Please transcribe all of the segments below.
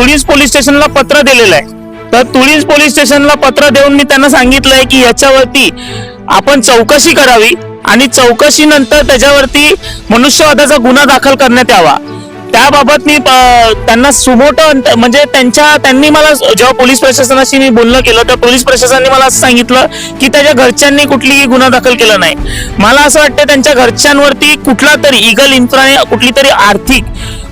तुळीज police स्टेशनला पत्र दिलेलं आहे. तर तुळीज पोलीस स्टेशनला पत्र देऊन मी त्यांना सांगितलंय की याच्यावरती आपण चौकशी करावी आणि चौकशीनंतर त्याच्यावरती मनुष्यवादाचा गुन्हा दाखल करण्यात यावा. त्याबाबत मी त्यांना सुमोट म्हणजे त्यांच्या त्यांनी मला जेव्हा पोलीस प्रशासनाशी मी बोलणं केलं तर पोलीस प्रशासनाने मला असं सांगितलं की त्याच्या घरच्यांनी कुठलीही गुन्हा दाखल केला नाही. मला असं वाटतं त्यांच्या घरच्यांवरती कुठला तरी इगल इन्फ्राने कुठली तरी आर्थिक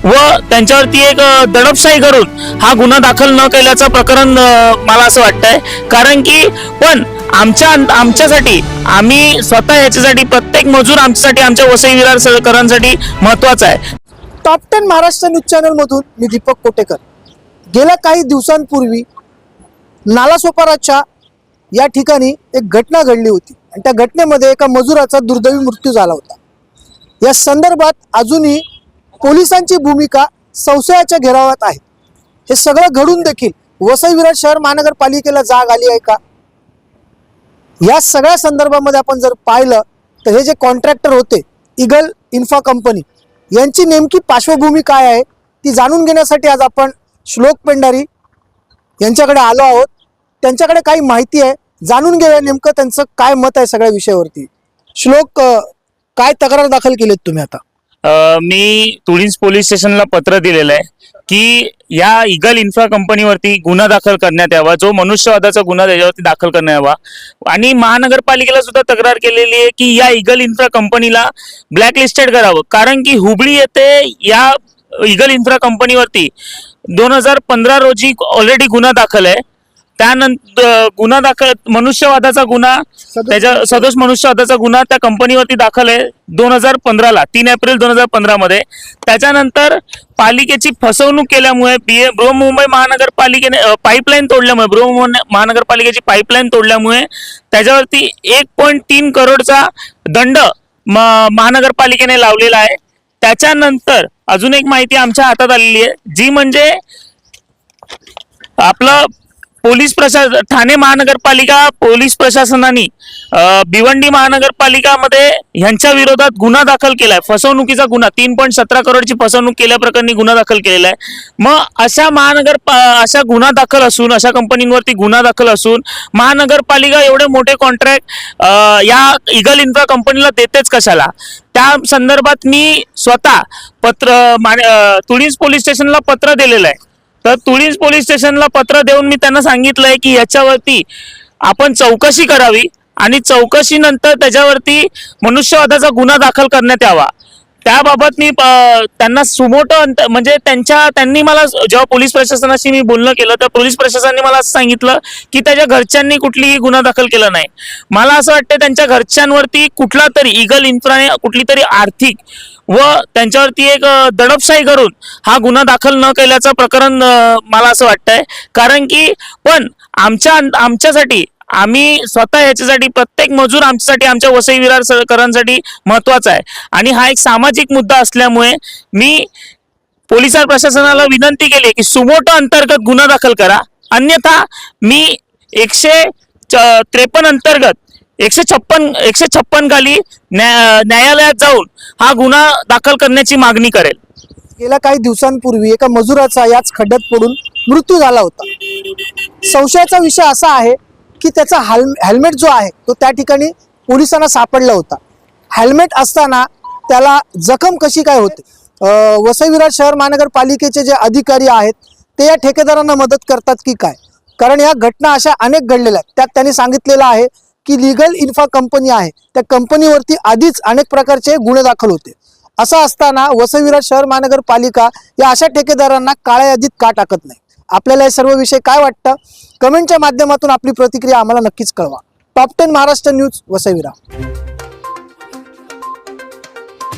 व त्यांच्यावरती एक दडपशाही करून हा गुन्हा दाखल न केल्याचं प्रकरण मला असं वाटतंय. कारण की पण आमच्या आमच्यासाठी आम्ही स्वतः याच्यासाठी प्रत्येक मजूर आमच्यासाठी आमच्या वसई विरारकरांसाठी महत्त्वाचा आहे. टॉप टेन महाराष्ट्र न्यूज चॅनलमधून मी दीपक कोटेकर. गेल्या काही दिवसांपूर्वी नालासोपाराच्या या ठिकाणी एक घटना घडली होती. आणि त्या घटनेमध्ये एका मजुराचा दुर्दैवी मृत्यू झाला होता. या संदर्भात अजूनही पोलिसांची भूमिका संशयाच्या घेरावात आहे. हे सगळं घडून देखील वसई विराट शहर महानगरपालिकेला जाग आली आहे का? या सगळ्या संदर्भामध्ये आपण जर पाहिलं तर हे जे कॉन्ट्रॅक्टर होते इगल इन्फा कंपनी यांची नेमकी पार्श्वभूमी काय आहे ती जाणून घेण्यासाठी आज आपण श्लोक पेंडारी यांच्याकडे आलो आहोत. त्यांच्याकडे काही माहिती आहे. जाणून घेऊया नेमकं त्यांचं काय मत आहे सगळ्या विषयावरती. श्लोक काय तक्रार दाखल केलीत तुम्ही आता? अ, मी तुळीज पोलीस स्टेशनला पत्र दिलेलं आहे. की या इगल इन्फ्रा कंपनीवरती गुन्हा दाखल करण्यात यावा जो मनुष्यवादाचा गुन्हा त्याच्यावरती दाखल करण्यात यावा. आणि महानगरपालिकेला सुद्धा तक्रार केलेली आहे की या इगल इन्फ्रा कंपनीला ब्लॅकलिस्टेड करावं. कारण की हुबळी येथे या इगल इन्फ्रा कंपनीवरती दोन हजार पंधरा रोजी ऑलरेडी गुन्हा दाखल आहे. त्यानंतर गुन्हा दाखल मनुष्यवादाचा गुन्हा त्याच्या सदोष मनुष्यवादाचा गुन्हा त्या कंपनीवरती दाखल आहे दोन हजार पंधराला तीन एप्रिल दोन हजार पंधरा मध्ये त्याच्यानंतर पालिकेची फसवणूक केल्यामुळे बी बृहमुंबई महानगरपालिकेने पाईपलाईन तोडल्यामुळे बृहमुंबई महानगरपालिकेची पाईपलाईन तोडल्यामुळे त्याच्यावरती एक पॉईंट तीन करोडचा दंड महानगरपालिकेने लावलेला आहे. त्याच्यानंतर अजून एक माहिती आमच्या हातात आलेली आहे जी म्हणजे आपलं पोलीस प्रशासन ठाणे महानगरपालिका पोलीस प्रशासनाने भिवंडी महानगरपालिकामध्ये ह्यांच्या विरोधात गुन्हा दाखल केलाय. फसवणुकीचा गुन्हा तीन पॉईंट सतरा करोडची फसवणूक केल्याप्रकरणी गुन्हा दाखल केलेला आहे. मग अशा महानगर अशा गुन्हा दाखल असून अशा कंपनींवरती गुन्हा दाखल असून महानगरपालिका एवढे मोठे कॉन्ट्रॅक्ट या इगल इन्फ्रा कंपनीला देतेच कशाला? त्या संदर्भात मी स्वतः पत्र माने- अ, तुळीज पोलीस स्टेशनला पत्र दिलेलं आहे. तर तुळींज पोलीस स्टेशनला पत्र देऊन मी त्यांना सांगितलंय की याच्यावरती आपण चौकशी करावी आणि चौकशीनंतर त्याच्यावरती मनुष्यवादाचा गुन्हा दाखल करण्यात यावा. त्याबाबत मी त्यांना सुमोट अंत- म्हणजे त्यांच्या त्यांनी मला जेव्हा पोलीस प्रशासनाशी मी बोलणं केलं तर पोलीस प्रशासनाने मला असं सांगितलं की त्याच्या घरच्यांनी कुठलीही गुन्हा दाखल केला नाही. मला असं वाटतं त्यांच्या घरच्यांवरती कुठला तरी इगल इन्फ्राने कुठली तरी आर्थिक व त्यांच्यावरती एक दडपशाही करून हा गुन्हा दाखल न केल्याचं प्रकरण मला असं वाटतंय. कारण की पण आमच्या आमच्यासाठी आम्ही स्वतः याच्यासाठी प्रत्येक मजूर आमच्यासाठी आमच्या वसई विरारकरांसाठी महत्त्वाचा आहे. आणि हा एक सामाजिक मुद्दा असल्यामुळे मी पोलीस प्रशासनाला विनंती केली की सुमोटो अंतर्गत गुन्हा दाखल करा. अन्यथा मी एकशे त्रेपन्न अंतर्गत एकशे छप्पन एकशे छप्पन खाली न्या- न्यायालयात जाऊन हा गुन्हा दाखल करण्याची मागणी करेल. गेल्या काही दिवसांपूर्वी एका मजुराचा याच खड्ड्यात पडून मृत्यू झाला होता. संशयाचा विषय असा आहे की त्याचा हाल हेल्मेट जो आहे तो त्या ठिकाणी पोलिसांना सापडला होता. हेल्मेट असताना त्याला जखम कशी काय होते? अं, वसई विरार शहर महानगरपालिकेचे जे अधिकारी आहेत ते या ठेकेदारांना मदत करतात की काय? कारण या घटना अशा अनेक घडलेल्या आहेत. त्यात त्यांनी सांगितलेलं आहे की लिगल इन्फा कंपनी आहे. त्या कंपनीवरती आधीच अनेक प्रकारचे गुन्हे दाखल होते. असं असताना वसई विरार शहर महानगरपालिका या अशा ठेकेदारांना काळ्या यादीत का टाकत नाही? आपल्याला हे सर्व विषय काय वाटतं? कमेंटच्या माध्यमातून आपली प्रतिक्रिया आम्हाला नक्कीच कळवा. Top ten Maharashtra news वसईविरा